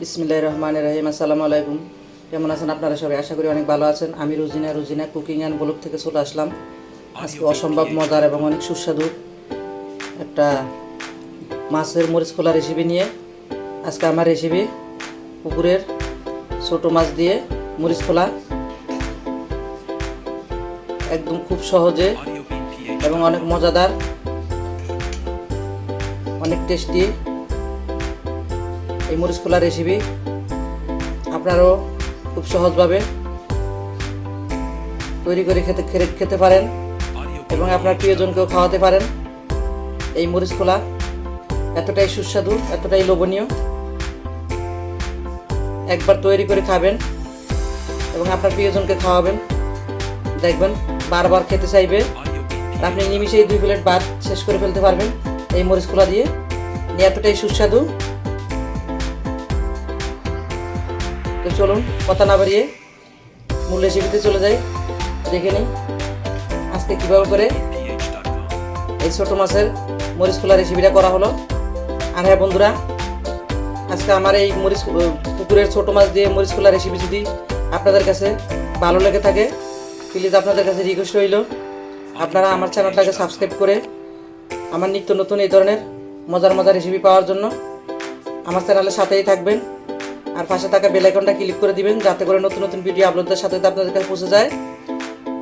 বিসমিল্লাহ রহমান রহিম, আসসালামু আলাইকুম। কেমন আছেন আপনারা সবাই? আশা করি অনেক ভালো আছেন। আমি Rujina Rujina cooking and blog থেকে চলে আসলাম। আজকে অসম্ভব মজার এবং অনেক সুস্বাদু একটা মাছের মরিচ খোলা রেসিপি নিয়ে আজকে আমার রেসিপি পুকুরের ছোট মাছ দিয়ে মরিচ খোলা। একদম খুব সহজে এবং অনেক মজাদার, অনেক টেস্টি এই মরিচ খোলা রেসিপি আপনারাও খুব সহজভাবে তৈরি করে খেতে খেতে- পারেন এবং আপনার প্রিয়জনকেও খাওয়াতে পারেন। এই মরিচ খোলা এতটাই সুস্বাদু, এতটাই লোভনীয়। একবার তৈরি করে খাবেন এবং আপনার প্রিয়জনকে খাওয়াবেন। দেখবেন বারবার খেতে চাইবে। আপনি নিমিশেই দুই প্লেট ভাত শেষ করে ফেলতে পারবেন এই মরিচ খোলা দিয়ে। এতটাই সুস্বাদু। তো চলুন, কথা না বাড়িয়ে মূল রেসিপিতে চলে যাই। দেখে নিই আজকে কীভাবে করে এই ছোটো মাছের মরিচ খোলা রেসিপিটা করা হলো। আর হ্যাঁ বন্ধুরা, আজকে আমার এই মরিচ পুকুরের ছোটো মাছ দিয়ে মরিচ খোলা রেসিপি যদি আপনাদের কাছে ভালো লেগে থাকে প্লিজ আপনাদের কাছে রিকোয়েস্ট রইল। আপনারা আমার চ্যানেলটাকে সাবস্ক্রাইব করে আমার নিত্য নতুন এই ধরনের মজার মজার রেসিপি পাওয়ার জন্য আমার চ্যানেলের সাথেই থাকবেন। আর পাশে থাকা বেল আইকনটা ক্লিক করে দিবেন, যাতে করে নতুন নতুন ভিডিও আপলোডের সাথে সাথে আপনাদের কাছে পৌঁছে যায়।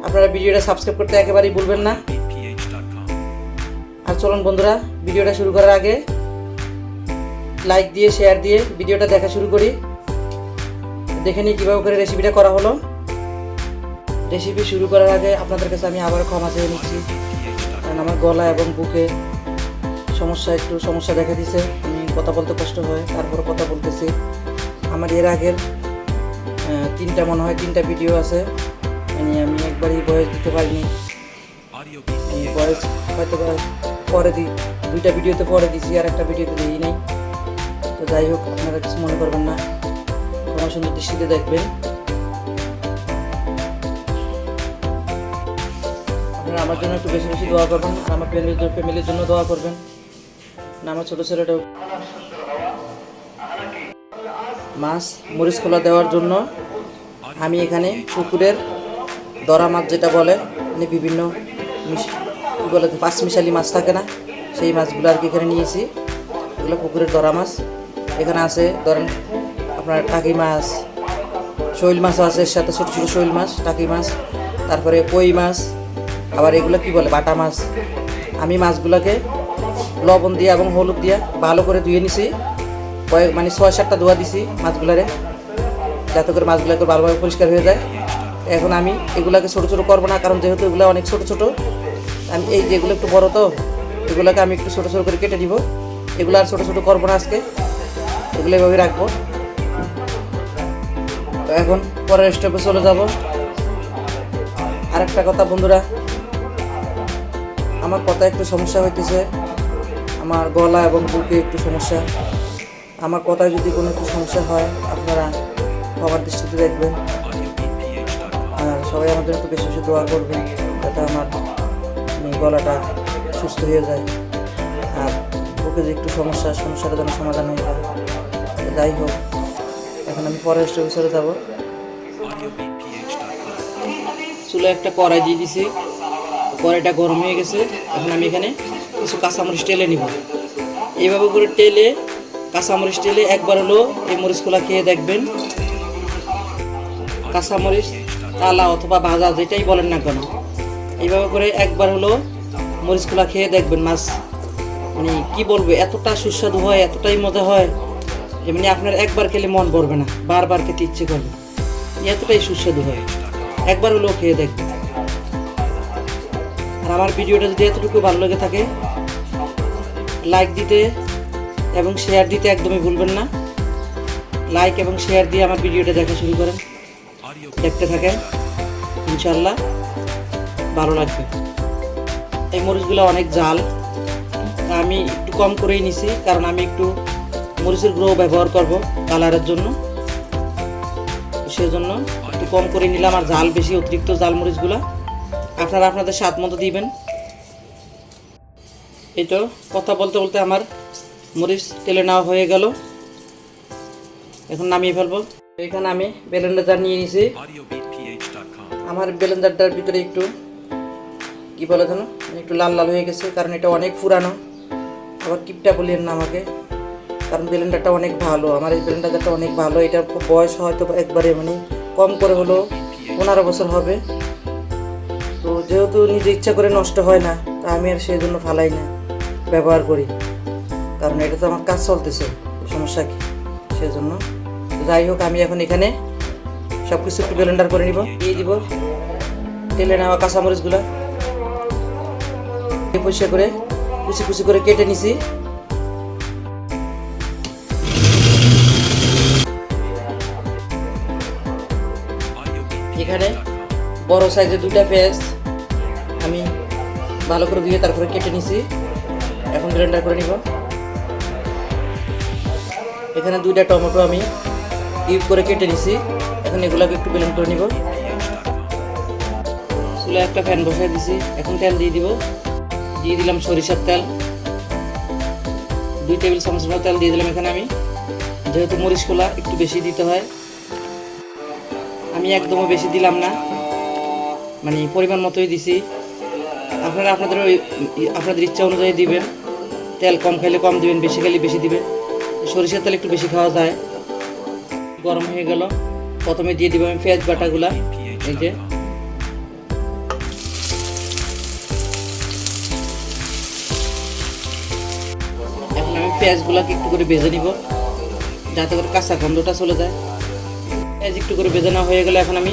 আপনারা ভিডিওটা সাবস্ক্রাইব করতে একেবারেই ভুলবেন না। আর চলুন বন্ধুরা ভিডিওটা শুরু করার আগে লাইক দিয়ে শেয়ার দিয়ে ভিডিওটা দেখা শুরু করি। দেখে নিই কীভাবে করে রেসিপিটা করা হলো। রেসিপি শুরু করার আগে আপনাদের কাছে আমি আবার ক্ষমা চেয়ে নিচ্ছি। কারণ আমার গলা এবং বুকে সমস্যা, একটু সমস্যা দেখা দিছে আমি কথা বলতে কষ্ট হয় তারপরে কথা বলতেছি। আমার এর আগের তিনটা মনে হয়, তিনটা ভিডিও আছে। মানে আমি একবারই বয়স দিতে পারিনি। বয়স হয়তো পরে দিই দুইটা ভিডিওতে পরে দিছি, আর একটা ভিডিওতে দিই নাই। তো যাই হোক, আপনারা কিছু মনে করবেন না। আমার সুন্দর দৃষ্টিতে দেখবেন। আপনারা আমার জন্য একটু বেশি বেশি দোয়া করবেন আমার ফ্যামিলির জন্য দোয়া করবেন। না, আমার ছোটো ছেলেটাও মাছ মরিচ খোলা দেওয়ার জন্য আমি এখানে পুকুরের দরা মাছ যেটা বলে মানে বিভিন্ন বলে পাঁচ মিশালি মাছ থাকে না, সেই মাছগুলো আর কি এখানে নিয়েছি। এগুলো পুকুরের দরা মাছ। এখানে আছে, ধরেন আপনার টাকি মাছ, শৈল মাছও আছে, এর সাথে ছোটো ছোটো শৈল মাছ, টাকি মাছ, তারপরে কই মাছ, আবার এগুলো কি বলে, বাটা মাছ। আমি মাছগুলোকে লবণ দিয়ে এবং হলুদ দিয়ে ভালো করে ধুয়ে নিছি। কয়েক মানে ছয় সাতটা ধোয়া দিছি মাছগুলারে, যাতে করে মাছগুলোকে ভালোভাবে পরিষ্কার হয়ে যায়। এখন আমি এগুলাকে ছোটো ছোটো করব না, কারণ যেহেতু এগুলো অনেক ছোটো ছোটো, আমি এই যেগুলো একটু বড় তো, এগুলোকে আমি একটু ছোটো ছোটো করে কেটে দিব এগুলো আর ছোটো ছোটো করব না আজকে, এগুলো এভাবে রাখব। তো এখন পরের স্টেপে চলে যাব। আরেকটা কথা বন্ধুরা, আমার কথা একটু সমস্যা হইতেছে, আমার গলা এবং বুকে একটু সমস্যা। আমার কথায় যদি কোনো একটু সমস্যা হয়, আপনারা সবার দৃষ্টিতে দেখবেন। আর সবাই আমাদের একটু বেশি বেশি দোয়া করবেন, যাতে আমার গলাটা সুস্থ হয়ে যায়। আর বুকে যে একটু সমস্যা, সমস্যাটা যেন সমাধান হয়ে যায়। যাই হোক, এখন আমি স্টেপে চলে যাব। চুলে একটা কড়াই দিয়ে দিছি। কড়াইটা গরম হয়ে গেছে। এখন আমি এখানে কিছু কাঁচামরিচ টেলে নিব। এইভাবে করে টেলে কাঁচামরিচ টেলে একবার হলো এই মরিচ খোলা খেয়ে দেখবেন। কাঁচামরিচ, তালা অথবা ভাজা যেটাই বলেন না কেন, এইভাবে করে একবার হলো মরিচ খোলা খেয়ে দেখবেন। মাছ মানে কি বলব, এতটা সুস্বাদু হয়, এতটাই মজা হয়, যে মানে আপনার একবার খেলে মন ভরবে না, বারবার খেতে ইচ্ছে করবে। এতটাই সুস্বাদু হয়, একবার হলেও খেয়ে দেখবেন। আর আমার ভিডিওটা যদি এতটুকু ভালো লেগে থাকে লাইক দিতে এবং শেয়ার দিতে একদমই ভুলবেন না। লাইক এবং শেয়ার দিয়ে আমার ভিডিওটা দেখা শুরু করেন। দেখতে থাকেন ইনশাল্লাহ ভালো লাগবে। এই মরিচগুলো অনেক জাল। আমি একটু কম করেই নিছি, কারণ আমি একটু মরিচের গুঁড়ো ব্যবহার করব কালারের জন্য। সেজন্য একটু কম করে নিলাম, আর জাল বেশি, অতিরিক্ত জাল মরিচগুলো। আপনারা আপনাদের স্বাদ মতো দিবেন। এই তো, কথা বলতে বলতে আমার মরিচ তেলে নেওয়া হয়ে গেল। এখন নামিয়ে ফেলব। এখানে আমি ব্লেন্ডারটা নিয়ে নিছি। আমার ব্লেন্ডারটার ভিতরে একটু, কি বলে কেন একটু লাল লাল হয়ে গেছে, কারণ এটা অনেক পুরানো। আবার কিপটা বলিয়েন না আমাকে, কারণ ব্লেন্ডারটা অনেক ভালো। আমার এই ব্লেন্ডারটা অনেক ভালো। এটা বয়স হয়তো একবারে মানে কম করে হলো পনেরো বছর হবে। তো যেহেতু নিজে ইচ্ছা করে নষ্ট হয় না, তা আমি আর সেই জন্য ফালাই না, ব্যবহার করি। কারণ এটা তো আমার কাজ চলতেছে, সমস্যা কি? সেজন্য। যাই হোক, আমি এখন এখানে সব কিছু একটু ব্লেন্ডার করে নিব, দিয়ে দিব। তেলে নেওয়া কাঁচামরিচগুলো। পরিষ্কার করে কুচি কুচি করে কেটে নিছি। এখানে বড় সাইজের দুটা পেঁয়াজ আমি ভালো করে ধুয়ে তারপরে কেটে নিছি। এখন ব্লেন্ডার করে নিব। এখানে দুইটা টমেটো আমি কিউব করে কেটে নিছি। এখন এগুলোকে একটু ব্লেন্ড করে নিব। চুলে একটা ফ্যান বসাই দিছি। এখন তেল দিয়ে দিব। দিয়ে দিলাম সরিষার তেল। দুই টেবিল চামচ তেল দিয়ে দিলাম এখানে আমি। যেহেতু মরিচ খোলা একটু বেশি দিতে হয়। আমি একদমও বেশি দিলাম না। মানে পরিমাণ মতোই দিছি। আপনারা আপনাদের আপনাদের ইচ্ছা অনুযায়ী দিবেন। তেল কম খাইলে কম দিবেন, বেশি খাইলে বেশি দিবেন। সরিষার তেল একটু বেশি খাওয়া যায়। গরম হয়ে গেল। প্রথমে দিয়ে দিব আমি পেঁয়াজ বাটাগুলা। এই যে। এখন আমি পেঁয়াজগুলাকে একটু করে ভেজে নিব। যাতে করে কাঁচা গন্ধটা চলে যায়। পেঁয়াজ একটু করে ভেজে নেওয়া হয়ে গেলে এখন আমি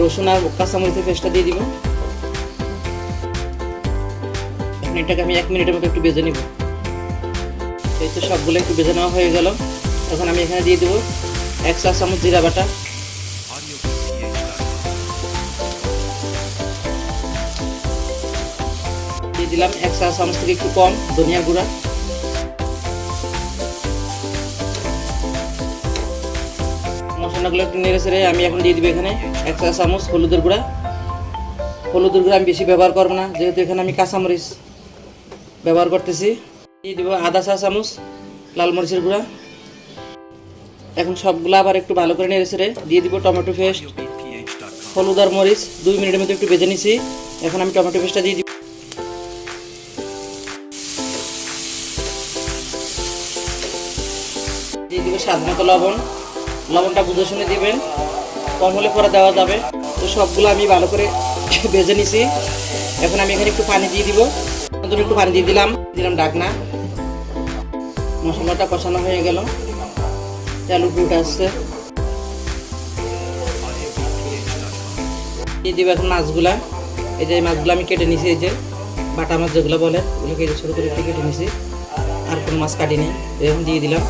রসুন আর কাঁচামরিচের পেস্টটা দিয়ে দিব। এখন এটাকে আমি এক মিনিটের মতো একটু ভেজে নিব। তো সবগুলো একটু ভেজে নেওয়া হয়ে গেল। এখন আমি এখানে দিয়ে দেবো এক চা চামচ জিরা বাটা। দিয়ে দিলাম এক চা চামচ থেকে একটু কম ধনিয়া গুঁড়া। মশলাগুলো একটু নেড়ে ছেড়ে আমি এখন দিয়ে দিব এখানে এক চা চামচ হলুদের গুঁড়া। হলুদের গুঁড়া আমি বেশি ব্যবহার করব না, যেহেতু এখানে আমি কাঁচামরিচ ব্যবহার করতেছি। দিয়ে দিব আধা চা, চামচ, লাল মরিচের গুঁড়া। এখন সবগুলো আবার একটু ভালো করে নেড়ে ছেড়ে দিয়ে দিব টমেটো পেস্ট. হলুদ আর মরিচ। দুই মিনিটের মধ্যে একটু ভেজে নিছি। এখন আমি টমেটো পেস্টটা দিয়ে দিব। দিয়ে দিব স্বাদ মতো লবণ। লবণটা বুঝে শুনে দিবেন। কম হলে পরে দেওয়া যাবে। তো সবগুলো আমি ভালো করে ভেজে নিছি। এখন আমি এখানে একটু পানি দিয়ে দিব। একটু পানি দিয়ে দিলাম। দিলাম ডাকনা। মশলাটা কষানো হয়ে গেল। উঠে উঠে আসছে দিয়ে দিব এখন মাছগুলা। এই যে মাছগুলো আমি কেটে নিছি, এই যে বাটা মাছ যেগুলো বলে, ওগুলোকে এই যে ছোটো করে কেটে নিছি। আর কোনো মাছ কাটিনি এখন দিয়ে দিলাম।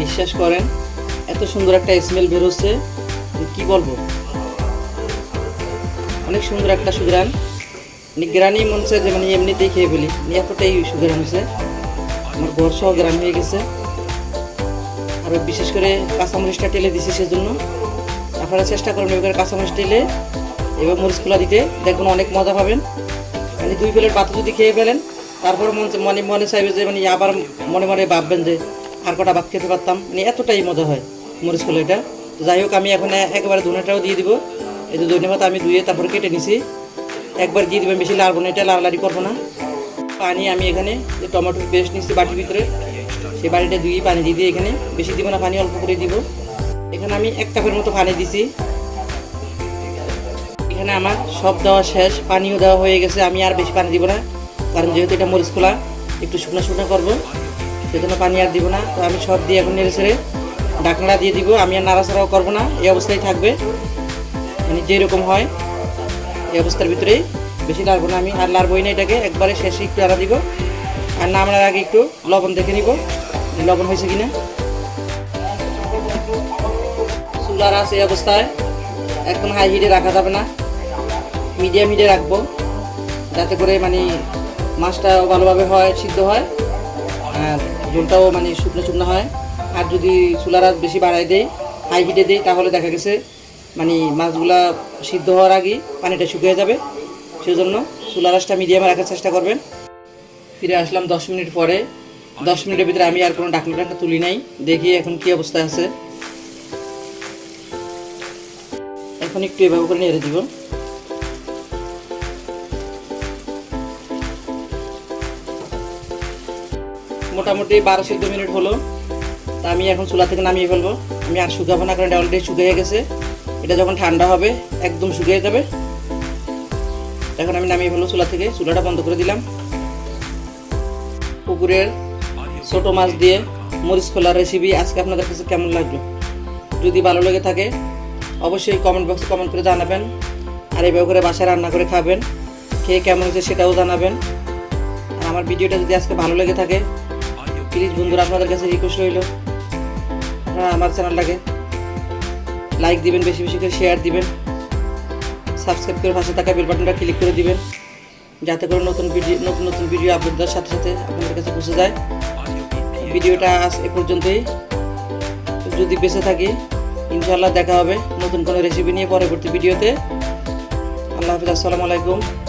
বিশ্বাস করেন, এত সুন্দর একটা স্মেল বেরোচ্ছে কি বলব? অনেক সুন্দর একটা সুগ্রান মানে গ্রানই মনে হচ্ছে যে মানে এমনিতেই খেয়ে ফেলি। এতটাই সুগ্রান হচ্ছে আমার ঘর সহ গ্রাম হয়ে গেছে। আর বিশেষ করে কাঁচামরিচটা টেলে দিছি সেজন্য। আপনারা চেষ্টা করবেন এবার কাঁচামরিচ টেলে এবার মরিচ খোলা দিতে। দেখবেন অনেক মজা পাবেন। মানে দুই প্লেট ভাত যদি খেয়ে ফেলেন, তারপরে মন মনে মনে চাইবে যে মানে আবার মনে মনে ভাববেন যে আর কটা ভাত খেতে পারতাম। মানে এতটাই মজা হয় মরিচ খোলা এটা তো যাই হোক, আমি এখন একেবারে ধনেটাও দিয়ে দিব। এই যে ধনে পাতা আমি ধুয়ে তারপরে কেটে নিছি। একবার দিয়ে দিবেন বেশি লাড়বো না এটা লাড়ালাড়ি করব না। পানি আমি এখানে যে টমেটোর পেস্ট নিচ্ছি বাটির ভিতরে, সেই বাড়িটা ধুয়ে পানি দিয়ে দিয়ে এখানে বেশি দিব না, পানি অল্প করে দিব। এখানে আমি এক কাপের মতো পানি দিছি। এখানে আমার সব দেওয়া শেষ, পানিও দেওয়া হয়ে গেছে, আমি আর বেশি পানি দিব না। কারণ যেহেতু এটা মরিচ খোলা একটু শুকনো শুকনো করব, সেজন্য পানি আর দিব না। তো আমি সব দিয়ে এখন নেড়ে ছেড়ে ঢাকনা দিয়ে দিব, আমি আর নাড়াচাড়াও করব না, এই অবস্থায় থাকবে। মানে যেরকম হয়, এই অবস্থার ভিতরেই বেশি লাগবো না আমি। আর লাড়বই না এটাকে। একবারে শেষে একটু আড়া দিব। আর নামানোর আগে একটু লবণ দেখে নিব লবণ হয়েছে কিনা। চুলার আছে এই অবস্থায় একদম হাই হিটে রাখা যাবে না। মিডিয়াম হিটে রাখব, যাতে করে মানে মাছটা ভালোভাবে হয়, সিদ্ধ হয়। আর ঝোলটাও মানে শুকনো শুকনো হয়। আর যদি চুলার বেশি বাড়াই দেয় হাই হিটে দেয় তাহলে দেখা গেছে মানে মাছগুলা সিদ্ধ হওয়ার আগেই পানিটা শুকিয়ে যাবে। সেজন্য চুলা রাসটা মিডিয়ামে রাখার চেষ্টা করবেন। ফিরে আসলাম দশ মিনিট পরে। দশ মিনিটের ভিতরে আমি আর কোনো ডাকনা টাকনা তুলি নাই। দেখি এখন কি অবস্থা আছে। এখন একটু এভাবে করে নেড়ে দিব। মোটামুটি বারো চোদ্দ মিনিট হলো। তা আমি এখন চুলা থেকে নামিয়ে ফেলব। আমি আর শুকাবো না কারণ অলরেডি শুকিয়ে গেছে। এটা যখন ঠান্ডা হবে, একদম শুকিয়ে যাবে। এখন আমি নামিয়ে ফেলব চুলা থেকে। চুলাটা বন্ধ করে দিলাম। পুকুরের ছোট মাছ দিয়ে মরিচ খোলার রেসিপি আজকে আপনাদের কাছে কেমন লাগল? যদি ভালো লেগে থাকে, অবশ্যই কমেন্ট বক্সে কমেন্ট করে জানাবেন। আর এইভাবে করে বাসায় রান্না করে খাবেন। খেয়ে কেমন হয়েছে সেটাও জানাবেন। আর আমার ভিডিওটা যদি আজকে ভালো লেগে থাকে প্লিজ বন্ধুরা, আপনাদের কাছে রিকোয়েস্ট রইল। আপনারা আমার চ্যানেলটাকে লাইক দিবেন, বেশি বেশি করে শেয়ার দিবেন। সাবস্ক্রাইব করে পাশে থাকা বেল বাটনটা ক্লিক করে দিবেন। যাতে করে নতুন ভিডিও নতুন নতুন ভিডিও আপলোড দেওয়ার সাথে সাথে আপনাদের কাছে পৌঁছে যায়। ভিডিওটা আজ এ পর্যন্তই। যদি বেঁচে থাকি, ইনশাআল্লাহ দেখা হবে নতুন কোনো রেসিপি নিয়ে পরবর্তী ভিডিওতে আল্লাহ হাফিজ, আসসালামু আলাইকুম।